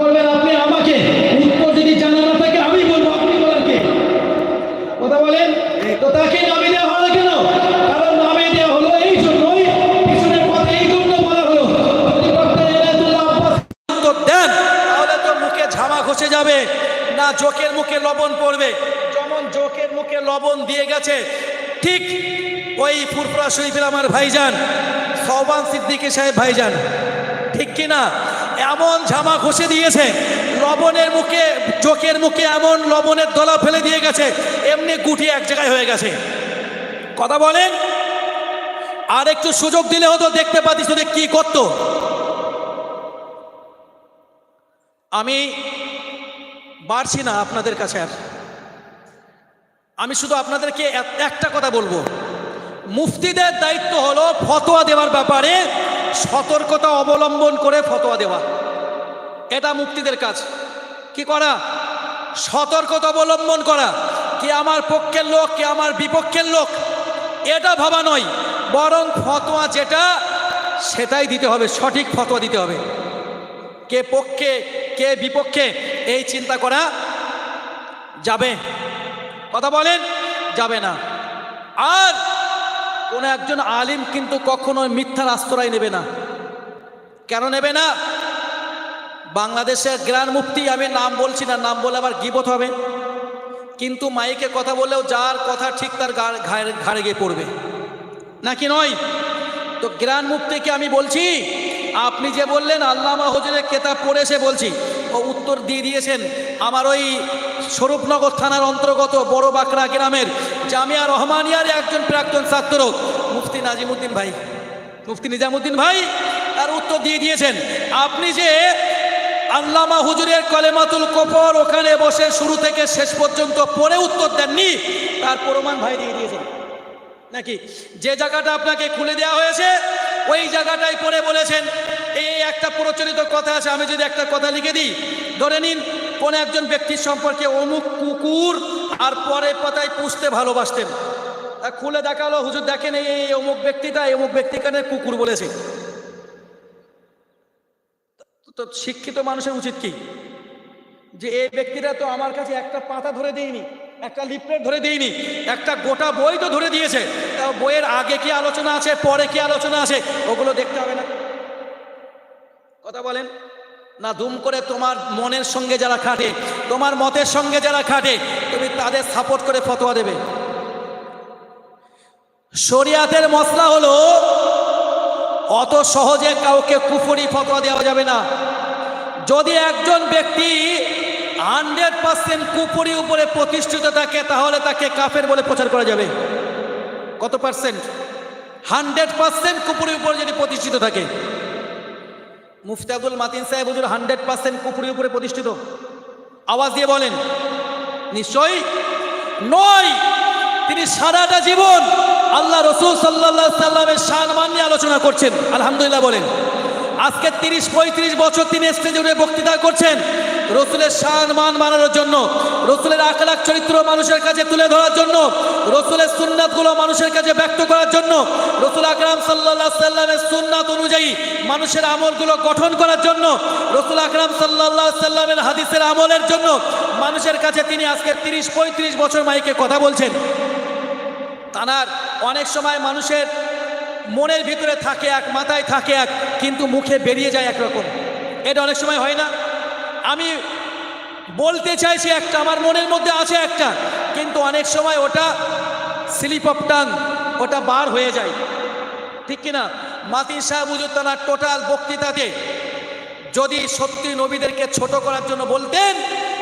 বলবেন আপনি আমাকে উত্তর যদি জানা না থাকে আমি বলব আপনি বলেন কে? কথা বলেন? তো তাকে নামে দেওয়া হলো কেন? কারণ নামে দেওয়া হলো এই জন্যই পিছনের কথা এই জন্য বলা হলো। দেন তাহলে তো মুখে ঝামা ঘষে যাবে না জোকের মুখে লবণ পড়বে। যেমন জোকের মুখে লবণ দিয়ে গেছে ঠিক ওই ফুরফুরা শরীফের আমার ভাইজান সৌবান সিদ্দিকী সাহেব ভাইজান। ঠিক কি না? এমন ঝামা ঘষে দিয়েছে। লবণের মুখে, চোখের মুখে এমন লবণের দলা ফেলে দিয়ে গেছে, এমনি গুটি এক জায়গায় হয়ে গেছে। কথা বলেন? আর একটু সুযোগ দিলে হতো দেখতে পাতিস তোদের কি করতো। আমি বাড়ছি না আপনাদের কাছে আর। আমি শুধু আপনাদেরকে একটা কথা বলব। মুফতিদের দায়িত্ব হলো ফতোয়া দেওয়ার ব্যাপারে সতর্কতা অবলম্বন করে ফতোয়া দেওয়া। এটা মুক্তিদের কাজ। কি করা? সতর্কতা অবলম্বন করা। কে আমার পক্ষের লোক, কে আমার বিপক্ষের লোক, এটা ভাবা নয়। বরং ফতোয়া যেটা, সেটাই দিতে হবে, সঠিক ফতোয়া দিতে হবে। কে পক্ষে, কে বিপক্ষে, এই চিন্তা করা যাবে। কথা বলেন, যাবে না। আর কোন একজন আলিম কিন্তু কখনো মিথ্যার আশ্রয় নেবে না। কেন নেবে না? বাংলাদেশের গ্রান মুফতি, আমি নাম বলছি না, নাম বলে আবার গিবত হবে। কিন্তু মাইকে কথা বললেও যার কথা ঠিক তার ঘাড়ে ঘাড়ে গিয়ে পড়বে। নাকি নয়? তো গ্রান মুক্তিকে আমি বলছি, আপনি যে বললেন আল্লামা হজরের কেতাব পড়ে পড়েছে বলছি উত্তর দিয়ে দিয়েছেন আমার ওই স্বরূপনগর থানার অন্তর্গত বড় বাঁকড়া গ্রামের জামিয়া রহমানিয়ার একজন প্রাক্তন ছাত্র, মুফতি নাজিমুদ্দিন ভাই। মুফতি নিজামুদ্দিন ভাই, তার উত্তর দিয়ে দিয়েছেন, আপনি যে আল্লামা হুজুরের কলেমাতুল কপর ওখানে বসে শুরু থেকে শেষ পর্যন্ত পড়ে উত্তর দেননি, তার প্রমাণ ভাই দিয়ে দিয়েছেন। নাকি? যে জায়গাটা আপনাকে খুলে দেওয়া হয়েছে, ওই জায়গাটাই পড়ে বলেছেন এই একটা প্রচলিত কথা আছে, আমি যদি একটা কথা লিখে দিই। ধরে নিন, কোন একজন ব্যক্তির সম্পর্কে অমুক কুকুর আর পরে পাতায় পুষতে ভালোবাসতেন। খুলে দেখাল, হুজুর, দেখেন এই অমুক ব্যক্তিটা অমুক ব্যক্তি কানে কুকুর বলেছে। তো শিক্ষিত মানুষের উচিত কি? যে এই ব্যক্তিরা তো আমার কাছে একটা পাতা ধরে দেয়নি, একটা লিফলেট ধরে দেয়নি, একটা গোটা বই তো ধরে দিয়েছে। বইয়ের আগে কি আলোচনা আছে, পরে কি আলোচনা আছে, ওগুলো দেখতে হবে না। কথা বলেন? না দুম করে তোমার মনের সঙ্গে যারা খাটে, তোমার মতের সঙ্গে যারা খাটে, তুমি তাদের সাপোর্ট করে ফতোয়া দেবে। শরিয়াতের মশলা হলো, অত সহজে কাউকে কুফরি ফতোয়া দেওয়া যাবে না। যদি একজন ব্যক্তি হান্ড্রেড পার্সেন্ট কুপুরি উপরে প্রতিষ্ঠিত থাকে, তাহলে তাকে কাফের বলে প্রচার করা যাবে। কত পার্সেন্ট হান্ড্রেড পার্সেন্ট কুপুরির উপরে যদি প্রতিষ্ঠিত থাকে। মুফতি আব্দুল মাতিন সাহেব হুজুর হান্ড্রেড পার্সেন্ট কুকুরের উপরে প্রতিষ্ঠিত। আওয়াজ দিয়ে বলেন, নিশ্চয়ই? নয়। তিনি সারাটা জীবন আল্লাহ রসুল সাল্লাহ সাল্লামের সম্মান নিয়ে আলোচনা করছেন। আলহামদুলিল্লাহ বলেন। আজকে তিরিশ, পঁয়ত্রিশ বছর তিনি স্টেজে উঠে বক্তৃতা করছেন। রসুলের শান, মান মানানোর জন্য, রসুলের আখলাখ চরিত্র মানুষের কাছে তুলে ধরার জন্য, রসুলের সুন্নাতগুলো মানুষের কাছে ব্যক্ত করার জন্য, রসুল আকরাম সাল্লাহ সাল্লামের সুন্নাত অনুযায়ী মানুষের আমলগুলো গঠন করার জন্য, রসুল আকরাম সাল্লাহ সাল্লামের হাদিসের আমলের জন্য মানুষের কাছে তিনি আজকে তিরিশ, পঁয়ত্রিশ বছর মাইকে কথা বলছেন। তানার অনেক সময় মানুষের মনের ভিতরে থাকে এক, মাথায় থাকে এক, কিন্তু মুখে বেরিয়ে যায় একরকম। এটা অনেক সময় হয় না? আমি বলতে চাইছি একটা, আমার মনের মধ্যে আছে একটা, কিন্তু অনেক সময় ওটা স্লিপ অফ টাং ওটা বার হয়ে যায়। ঠিক কিনা? মাতিন সাহেব হুজুর তানার টোটাল বক্তৃতাতে যদি সত্যি নবীদেরকে ছোট করার জন্য বলতেন,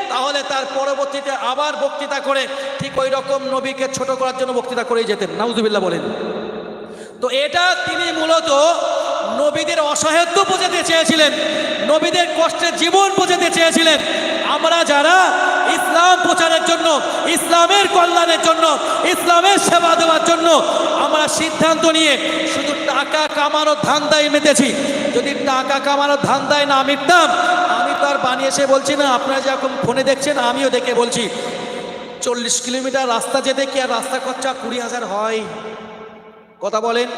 তাহলে তার পরবর্তীতে আবার বক্তৃতা করে ঠিক ওই রকম নবীকে ছোট করার জন্য বক্তৃতা করেই যেতেন। নাউজুবিল্লাহ বলেন। তো এটা তিনি মূলত নবীদের অসহায়ত্ব বোঝাতে চেয়েছিলেন, নবীদের কষ্টের জীবন বোঝাতে চেয়েছিলেন। আমরা যারা ইসলাম প্রচারের জন্য, ইসলামের কল্যাণের জন্য, ইসলামের সেবা দেওয়ার জন্য আমরা সিদ্ধান্ত নিয়ে শুধু টাকা কামানোর ধান্দায় মেতেছি। যদি টাকা কামানোর ধান্দায় না মিটতাম, আমি তো আর বানিয়ে এসে বলছি না, আপনারা যখন ফোনে দেখছেন, আমিও দেখে বলছি, চল্লিশ কিলোমিটার রাস্তা যেতে কি আর রাস্তা খরচা কুড়ি হাজার হয়? কথা বলেন।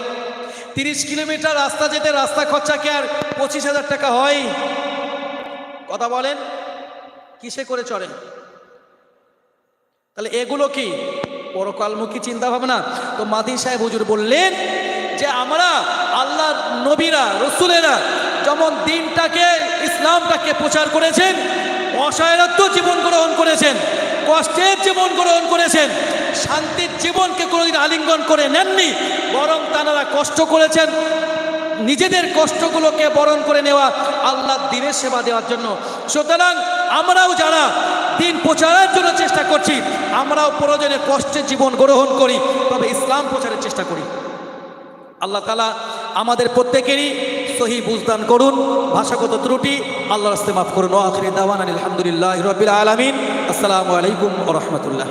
তিরিশ কিলোমিটার রাস্তা যেতে রাস্তা খরচা কি আর পঁচিশ হাজার টাকা হয়? কথা বলেন। কিসে করে চড়েন? তাহলে এগুলো কি? পরকালমুখী চিন্তা ভাবনা তো মাদিন সাহেব হুজুর বললেন যে আমরা আল্লাহ নবীরা, রসুলেরা যেমন দিনটাকে, ইসলামটাকে প্রচার করেছেন, অসহায়ত্ব জীবন গ্রহণ করেছেন, কষ্টের জীবন গ্রহণ করেছেন শান্তির জীবনকে কোনোদিন আলিঙ্গন করে নেননি, বরং তারা কষ্ট করেছেন। নিজেদের কষ্টগুলোকে বরণ করে নেওয়া আল্লাহ দিনের সেবা দেওয়ার জন্য। সুতরাং আমরাও যারা দিন প্রচারের জন্য চেষ্টা করছি, আমরাও প্রয়োজনে কষ্টের জীবন গ্রহণ করি, তবে ইসলাম প্রচারের চেষ্টা করি। আল্লাহ তালা আমাদের প্রত্যেকেরই সহি বুঝদান করুন, ভাষাগত ত্রুটি আল্লাহ রাস্তে মাফ করুন। আলহামদুলিল্লাহ আলমিন। আসসালামু আলাইকুম রহমতুল্লাহ।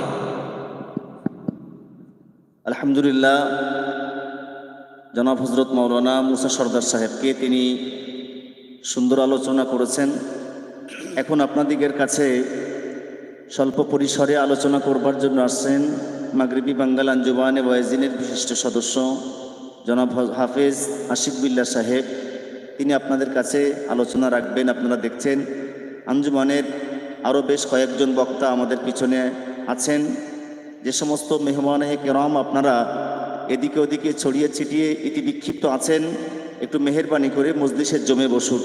আলহামদুলিল্লাহ, জনাব হজরত মৌলানা মুসা সর্দার সাহেবকে তিনি সুন্দর আলোচনা করেছেন। এখন আপনাদিগের কাছে স্বল্প পরিসরে আলোচনা করবার জন্য আসছেন মাগরিবি বাঙ্গাল আঞ্জুমান ওয়াইজিনের বিশিষ্ট সদস্য জনাব হাফেজ আশিক বিল্লা সাহেব। তিনি আপনাদের কাছে আলোচনা রাখবেন, আপনারা দেখছেন। আঞ্জুমানের আরও বেশ কয়েকজন বক্তা আমাদের পিছনে আছেন। যে সমস্ত মেহমানে কেরাম, আপনারা এদিকে ওদিকে ছড়িয়ে ছিটিয়ে ইতি বিক্ষিপ্ত আছেন, একটু মেহরবানি করে মজলিসের জমে বসুন।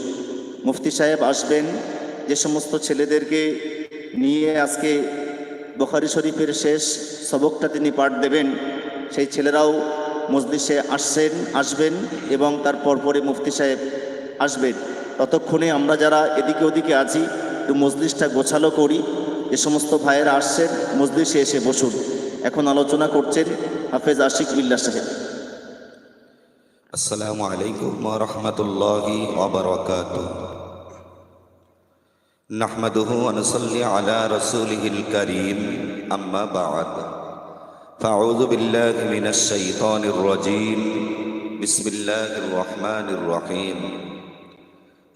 মুফতি সাহেব আসবেন, যে সমস্ত ছেলেদেরকে নিয়ে আজকে বখারি শরীফের শেষ সবকটা তিনি পাঠ দেবেন, সেই ছেলেরাও মজলিসে আসছেন, আসবেন এবং তার পরপরে মুফতি সাহেব আসবেন। ততক্ষণে আমরা যারা এদিকে ওদিকে আছি, একটু মজলিসটা গোছালো করি। যে সমস্ত ভাইয়েরা আসছেন মজলিসে এসে বসুন এখন আলোচনা করছেন হাফেজ আশিক বিল্লা সাহেব السلام عليكم ورحمة الله وبركاته نحمده ونصلي على رسوله الكريم أما بعد فأعوذ بالله من الشيطان الرجيم بسم الله الرحمن الرحيم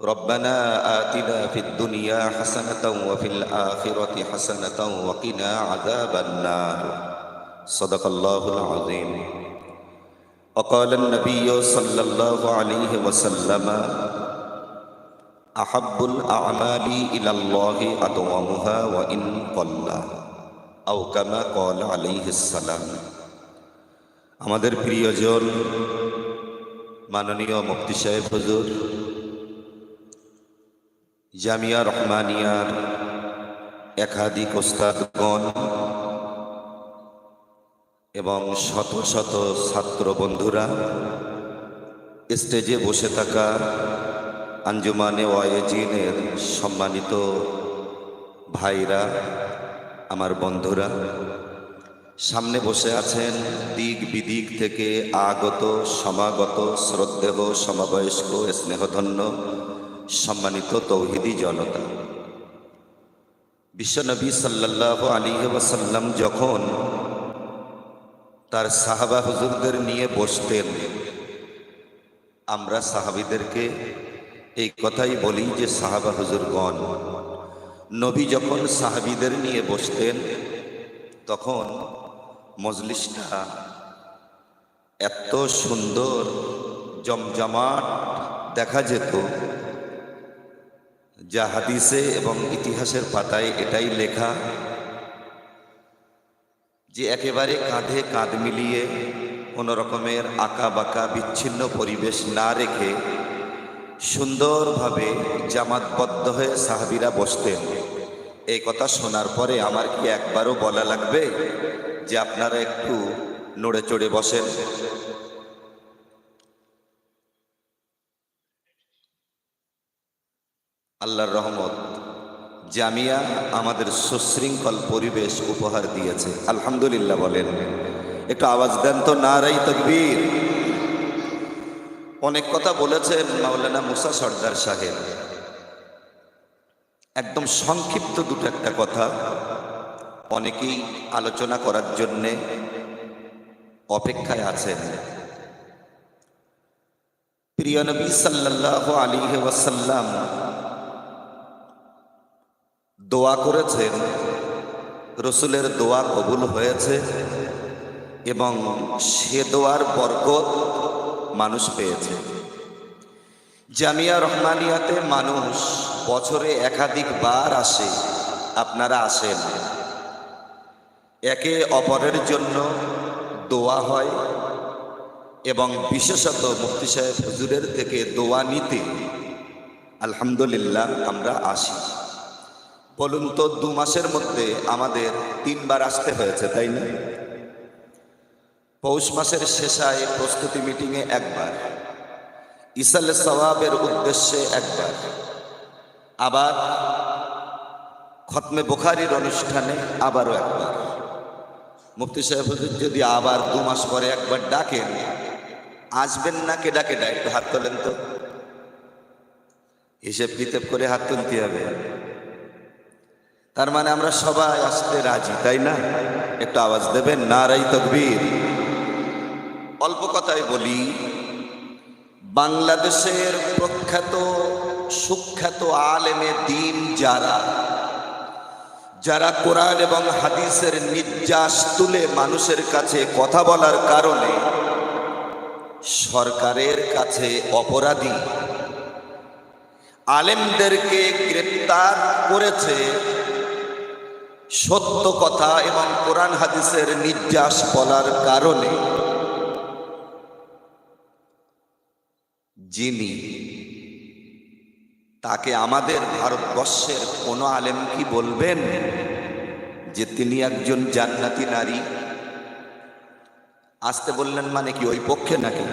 ربنا آتنا في الدنيا حسنة وفي الآخرة حسنة وقنا عذاب النار صدق الله العظيم وقال النبي صلى الله عليه وسلم أحب الأعمال إلى الله أدومها وإن قل أو كما قال عليه السلام আমাদের প্রিয়জন মাননীয় মুফতি সাহেব হুজুর জামিয়া রহমানিয়ার একাধিক ওস্তাদগণ এবং শত শত ছাত্র বন্ধুরা স্টেজে বসে থাকা আঞ্জুমানে ওয়াইজিনের সম্মানিত ভাইরা, আমার বন্ধুরা, সামনে বসে আছেন দিক বিদিক থেকে আগত, সমাগত শ্রদ্ধেহ সমবয়স্ক, স্নেহধন্য সম্মানিত তৌহিদি জনতা। বিশ্বনবী সাল্লাহ আলী ওয়াসাল্লাম যখন তার সাহাবা হুজুরদের নিয়ে বসতেন, আমরা সাহাবিদেরকে এই কথাই বলি যে, সাহাবা হুজুরগণ, নবী যখন সাহাবিদের নিয়ে বসতেন, তখন মজলিসটা এত সুন্দর, জমজমাট দেখা যেত। যা হাদিসে এবং ইতিহাসের পাতায় এটাই লেখা যে একেবারে কাঁধে কাঁধ মিলিয়ে কোনো রকমের আঁকা বাঁকা বিচ্ছিন্ন পরিবেশ না রেখে সুন্দরভাবে জামাতবদ্ধ হয়ে সাহাবিরা বসতেন। এই কথা শোনার পরে আমার কি একবারও বলা লাগবে যে আপনারা একটু নড়ে চড়ে বসেন? আল্লাহর রহমত। জামিয়া আমাদের সুশৃঙ্খল পরিবেশ উপহার দিয়েছে। আলহামদুলিল্লাহ বলেন। একটু আওয়াজ দেন তো নারাই তকবীর। অনেক কথা বলেছেন মাওলানা মুসা সর্দার সাহেব। একদম সংক্ষিপ্ত দুটো একটা কথা। অনেকেই আলোচনা করার জন্যে অপেক্ষায় আছেন। প্রিয় নবী সাল্লাল্লাহু আলাইহি ওয়াসাল্লাম দোয়া করেছেন। রসুলের দোয়া কবুল হয়েছে এবং সে দোয়ার বরকত মানুষ পেয়েছে। জামিয়া রহমানিয়াতে মানুষ বছরে একাধিকবার আসে। আপনারা আসেন। একে অপরের জন্য দোয়া হয় এবং বিশেষত মুফতি সাহেব হুজুরের থেকে দোয়া নিতে আলহামদুলিল্লাহ আমরা আসি। বলুন তো, দু মাসের মধ্যে আমাদের তিনবার আসতে হয়েছে, তাই না? পৌষ মাসের শেষায় প্রস্তুতি মিটিংয়ে একবার ইসাল সওয়াবের উদ্দেশ্যে একবার, আবার খতমে বোখারির অনুষ্ঠানে আবারও একবার। মুফতি সাহেব যদি আবার দু মাস পরে একবার ডাকেন, আসবেন না কে ডাকে ডাক হাত তোলেন তো। হিসেব কিতাব করে হাত তুলতে হবে। তার মানে আমরা সবাই আসতে রাজি, তাই না? একটু আওয়াজ দেবেন না নারাই তকবীর। অল্প কথায় বলি, বাংলাদেশের প্রখ্যাত, সুখ্যাত আলেমে দিন যারা যারা কোরআন এবং হাদিসের নির্যাস তুলে মানুষের কাছে কথা বলার কারণে সরকারের কাছে অপরাধী, আলেমদেরকে গ্রেপ্তার করেছে সত্য কথা এবং কোরআন হাদিসের নির্যাস বলার কারণে যিনি তাকে আমাদের ভারতবর্ষের কোনো আলেম কি বলবেন যে তিনি একজন জান্নাতি নারী? আসতে বললেন মানে কি ওই পক্ষে নাকি?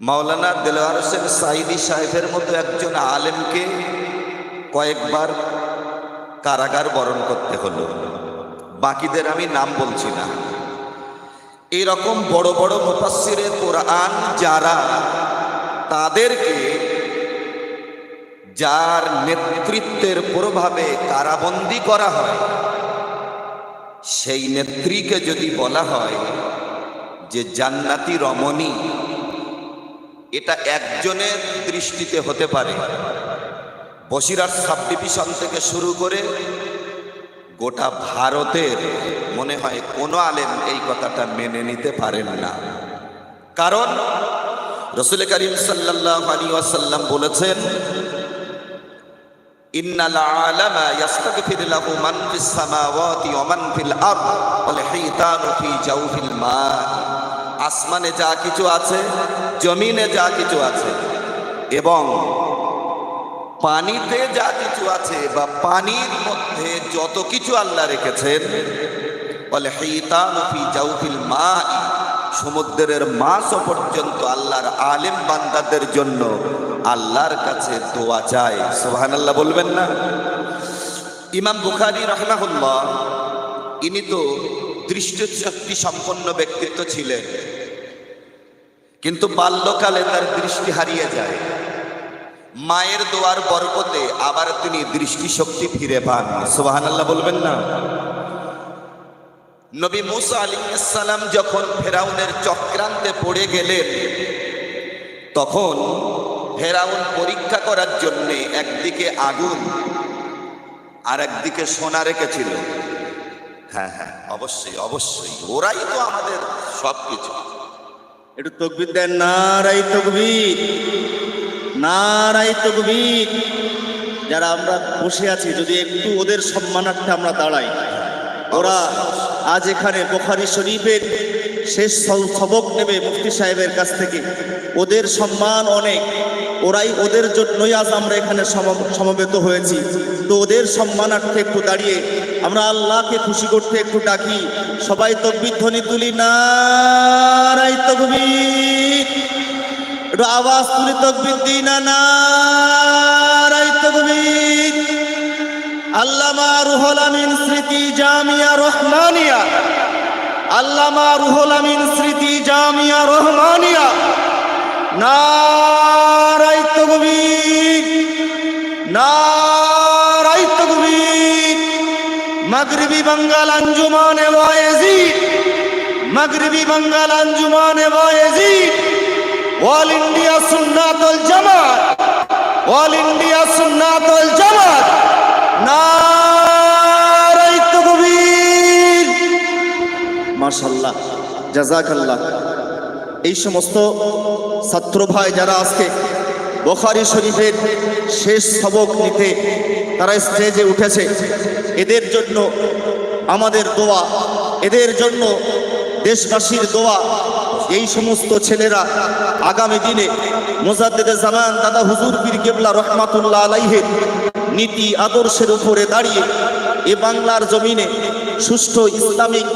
মাওলানা দেলোয়ার হোসেন সাইদি সাহেবের মতো একজন আলেমকে কয়েকবার কারাগার বরণ করতে হলো। বাকিদের আমি নাম বলছি না। এরকম বড় বড় মুফাসসিরে কোরআন যারা, তাদেরকে যার নেতৃত্বের প্রভাবে কারাবন্দি করা হয়, সেই নেত্রীকে যদি বলা হয় যে জান্নাতি রমণী, এটা একজনের দৃষ্টিতে হতে পারে। বসিরার সাব ডিভিশন থেকে শুরু করে গোটা ভারতের মনে হয় কোনো আলেম এই কথাটা মেনে নিতে পারেন না। কারণ রসুল করিম সাল্লাহ ওয়াসাল্লাম বলেছেন ওয়া মা আসমানে যা কিছু আছে, জমিনে যা কিছু আছে এবং পানিতে যা কিছু আছে বা পানির মধ্যে যত কিছু আল্লাহ রেখেছেন, বলে মা সমুদ্রের মাছও পর্যন্ত আল্লাহর আলেম বান্দাদের জন্য আল্লাহর কাছে দোয়া চায় সোহান আল্লাহ বলবেন না? ইমাম বুখারি রহমাহুল্লাহ, ইনি তো দৃষ্টিশক্তি সম্পন্ন ব্যক্তিত্ব ছিলেন, কিন্তু বাল্যকালে তার দৃষ্টি হারিয়ে যায়। মায়ের দোয়ার বরকতে আবার তিনি দৃষ্টিশক্তি ফিরে পান। সোহান আল্লাহ বলবেন না? নবী মুসা আলিসাল্লাম যখন ফেরাউনের চক্রান্তে পড়ে গেলেন, তখন ফেরাউন পরীক্ষা করার জন্যে একদিকে আগুন আর একদিকে সোনা রেখেছিল। হ্যাঁ হ্যাঁ অবশ্যই অবশ্যই, ওরাই তো আমাদের সব কিছু একটু তকবির দেন নারাই তকবির। নারাই তকবির। যারা আমরা বসে আছি, যদি একটু ওদের সম্মানার্থে আমরা দাঁড়াই, ওরা আজ এখানে বোখারি শরীফের শেষ সব- সবক নেবে মুফতি সাহেবের কাছ থেকে। ওদের সম্মান অনেক, ওরাই ওদের জন্যই আজ আমরা এখানে সম- সমবেত হয়েছি। তো ওদের সম্মানার্থে একটু দাঁড়িয়ে আমরা আল্লাহকে খুশি করতে একটু ডাকি। সবাই তকবির ধ্বনি তুলি নারাই তকবির। আওয়াজ তুলি তকবির দিই, না নারাই তকবির। আল্লামা রুহুল আমিন স্মৃতি জামিয়া রহমানিয়া। আল্লামা রুহুল আমিন স্মৃতি জামিয়া রহমানিয়া। নারাই তকবীর। নারাই তকবীর। মাগরিবি বাঙ্গাল আঞ্জুমানে ওয়াইজিদ মাগরিবি বাঙ্গাল আঞ্জুমানে ওয়াইজিদ all India Sunnatul Jamaat all India Sunnatul Jamaat নারাই তকবীর মাশাল্লাহ জাজাকাল্লাহ এই সমস্ত ছাত্র ভাই যারা আজকে বখারি শরীফের শেষ সবক নিতে তারা স্টেজে উঠেছে, এদের জন্য আমাদের দোয়া, এদের জন্য দেশবাসীর দোয়া এই সমস্ত ছেলেরা আগামী দিনে মোজাদ্দেদে জামান দাদা হুজুর পীর কেবলা রহমাতুল্লাহ আলাইহের নীতি আদর্শের উপরে দাঁড়িয়ে এ বাংলার জমিনে সুষ্ঠু ইসলামিক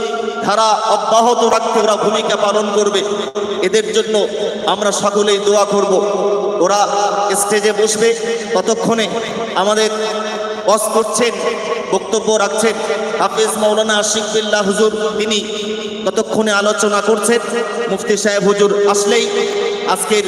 ধারা অব্যাহত রাখতে ওরা ভূমিকা পালন করবে। এদের জন্য আমরা সকলেই দোয়া করব। ওরা স্টেজে বসবে। ততক্ষণে আমাদের বস করছেন, বক্তব্য রাখছেন হাফিজ মৌলানা আশিক বিল্লাহ হুজুর, তিনি ততক্ষণে আলোচনা করছেন? মুফতি সাহেব হুজুর আসলেই আজকের